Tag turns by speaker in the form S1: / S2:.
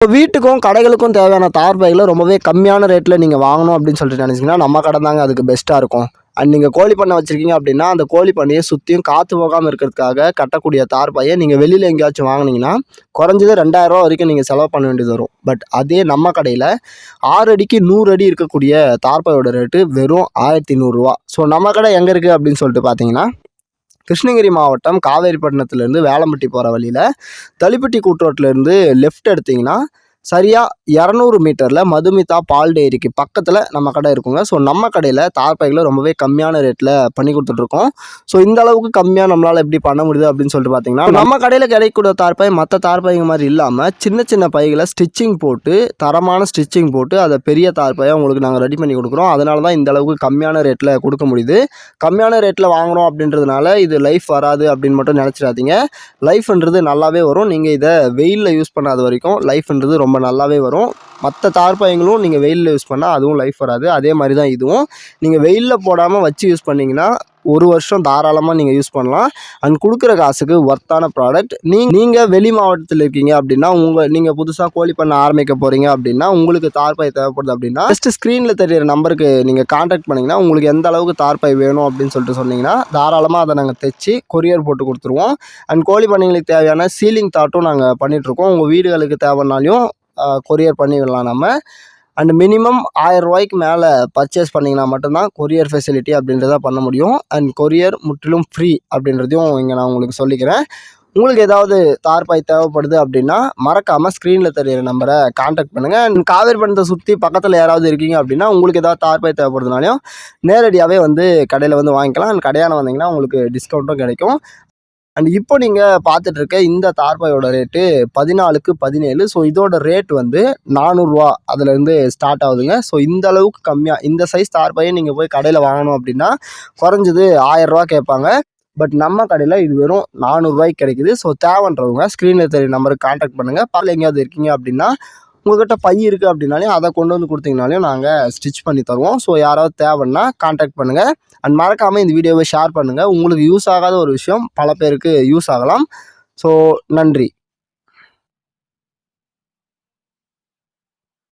S1: இப்போ வீட்டுக்கும் கடைகளுக்கும் தேவையான தார் பைகளை ரொம்பவே கம்மியான ரேட்டில் நீங்கள் வாங்கணும் அப்படின்னு சொல்லிட்டு நினச்சிங்கன்னா நம்ம கடை தாங்க அதுக்கு பெஸ்ட்டாக இருக்கும். அண்ட் நீங்கள் கோழி பண்ணை வச்சுருக்கீங்க அப்படின்னா அந்த கோழி பண்ணையை சுற்றியும் காற்று போகாமல் இருக்கிறதுக்காக கட்டக்கூடிய தார் பையை நீங்கள் வெளியில் எங்கேயாச்சும் வாங்கினீங்கன்னா குறைஞ்சது ரெண்டாயிரரூவா வரைக்கும் நீங்கள் செலவு பண்ண வேண்டியது வரும். பட் அதே நம்ம கடையில் ஆறு அடிக்கு நூறு அடி இருக்கக்கூடிய தார்பாயோட ரேட்டு வெறும் ஆயிரத்தி நூறுரூவா ஸோ நம்ம கடை எங்கே இருக்குது அப்படின்னு சொல்லிட்டு பார்த்தீங்கன்னா கிருஷ்ணகிரி மாவட்டம் காவேரிப்பட்டினத்துலேருந்து வேலம்பட்டி போகிற வழியில் தளிப்பட்டி கூட்டுரோட்லேருந்து லெஃப்ட் எடுத்திங்கன்னா சரியாக இரநூறு மீட்டரில் மதுமிதா பால் டெய்ரிக்கு பக்கத்தில் நம்ம கடை இருக்குங்க. ஸோ நம்ம கடையில் தார்பாய்களை ரொம்பவே கம்மியான ரேட்டில் பண்ணி கொடுத்துட்ருக்கோம். ஸோ இந்த அளவுக்கு கம்மியாக நம்மளால் எப்படி பண்ண முடியுது அப்படின்னு சொல்லிட்டு பார்த்தீங்கன்னா நம்ம கடையில் கிடைக்கக்கூடிய தார்பாய் மற்ற தார்பாய்ங்க மாதிரி இல்லாமல் சின்ன சின்ன பைகளை ஸ்டிச்சிங் போட்டு தரமான ஸ்டிச்சிங் போட்டு அதை பெரிய தார்பாயை உங்களுக்கு நாங்கள் ரெடி பண்ணி கொடுக்குறோம். அதனால தான் இந்த அளவுக்கு கம்மியான ரேட்டில் கொடுக்க முடியுது. கம்மியான ரேட்டில் வாங்குறோம் அப்படின்றதுனால இது லைஃப் வராது அப்படின்னு மட்டும் நினச்சிடாதீங்க. லைஃப்ன்றது நல்லாவே வரும். நீங்கள் இதை வெயிலில் யூஸ் பண்ணாத வரைக்கும் லைஃப்ன்றது ரொம்ப ரொம்ப நல்லாவே வரும். மற்ற தார்பாயங்களும் நீங்கள் வெயிலில் யூஸ் பண்ணால் அதுவும் லைஃப் வராது. அதே மாதிரி தான் இதுவும். நீங்கள் வெயிலில் போடாமல் வச்சு யூஸ் பண்ணிங்கன்னா ஒரு வருஷம் தாராளமாக நீங்கள் யூஸ் பண்ணலாம். அண்ட் கொடுக்குற காசுக்கு ஒர்த்தான ப்ராடக்ட் நீ நீங்கள் வெளி மாவட்டத்தில் இருக்கீங்க அப்படின்னா உங்கள் நீங்கள் புதுசாக கோழி பண்ண ஆரம்பிக்க போகிறீங்க அப்படின்னா உங்களுக்கு தார்பாய் தேவைப்படுது அப்படின்னா ஜஸ்ட் ஸ்க்ரீனில் தெரியிற நம்பருக்கு நீங்கள் காண்டாக்ட் பண்ணிங்கன்னா உங்களுக்கு எந்த அளவுக்கு தார்பாய் வேணும் அப்படின்னு சொல்லிட்டு சொன்னிங்கன்னா தாராளமாக அதை நாங்கள் தைச்சி கொரியர் போட்டு கொடுத்துருவோம். அண்ட் கோழி பண்ணைங்களுக்கு தேவையான சீலிங் தாட்டும் நாங்கள் பண்ணிகிட்ருக்கோம் உங்கள் வீடுகளுக்கு தேவைனாலையும் கொரியர் பண்ணிவிடலாம் நம்ம. அண்ட் மினிமம் ஆயிரம் ரூபாய்க்கு மேலே பர்ச்சேஸ் பண்ணிங்கன்னா மட்டும்தான் கொரியர் ஃபெசிலிட்டி அப்படின்றத பண்ண முடியும். அண்ட் கொரியர் முற்றிலும் ஃப்ரீ அப்படின்றதையும் இங்கே நான் உங்களுக்கு சொல்லிக்கிறேன். உங்களுக்கு ஏதாவது தார்பாய் தேவைப்படுது அப்படின்னா மறக்காமல் ஸ்க்ரீனில் தெரியிற நம்பரை காண்டாக்ட் பண்ணுங்கள் அண்ட் காவேரி பணத்தை சுற்றி பக்கத்தில் யாராவது இருக்கீங்க அப்படின்னா உங்களுக்கு ஏதாவது தார்பாய் தேவைப்படுதுனாலையும் நேரடியாகவே வந்து கடையில் வந்து வாங்கிக்கலாம். அண்ட் கடையான வந்தீங்கன்னா உங்களுக்கு டிஸ்கவுண்ட்டும் கிடைக்கும். அண்ட் இப்போ நீங்கள் பார்த்துட்டு இருக்க இந்த தார்பாயோட ரேட்டு பதினாலுக்கு பதினேழு. ஸோ இதோட ரேட் வந்து நானூறுரூவா அதுலேருந்து ஸ்டார்ட் ஆகுதுங்க. ஸோ இந்த அளவுக்கு கம்மியாக இந்த சைஸ் தார்பாயை நீங்கள் போய் கடையில் வாங்கணும் அப்படின்னா குறைஞ்சது ஆயரூவா கேட்பாங்க. பட் நம்ம கடையில் இது வெறும் நானூறுரூவாய்க்கு கிடைக்குது. ஸோ தேவைன்றவங்க ஸ்க்ரீனில் தெரிய நம்பருக்கு காண்டாக்ட் பண்ணுங்கள் பக்கத்தில் எங்கேயாவது இருக்கீங்க அப்படின்னா உங்கள்கிட்ட பை இருக்குது அப்படின்னாலே அதை கொண்டு வந்து கொடுத்தீங்கனாலையும் நாங்கள் ஸ்டிச் பண்ணி தருவோம். ஸோ யாராவது தேவைன்னா காண்டாக்ட் பண்ணுங்கள் அண்ட் மறக்காமல் இந்த வீடியோவை ஷேர் பண்ணுங்கள் உங்களுக்கு யூஸ் ஆகாத ஒரு விஷயம் பல பேருக்கு யூஸ் ஆகலாம். ஸோ நன்றி.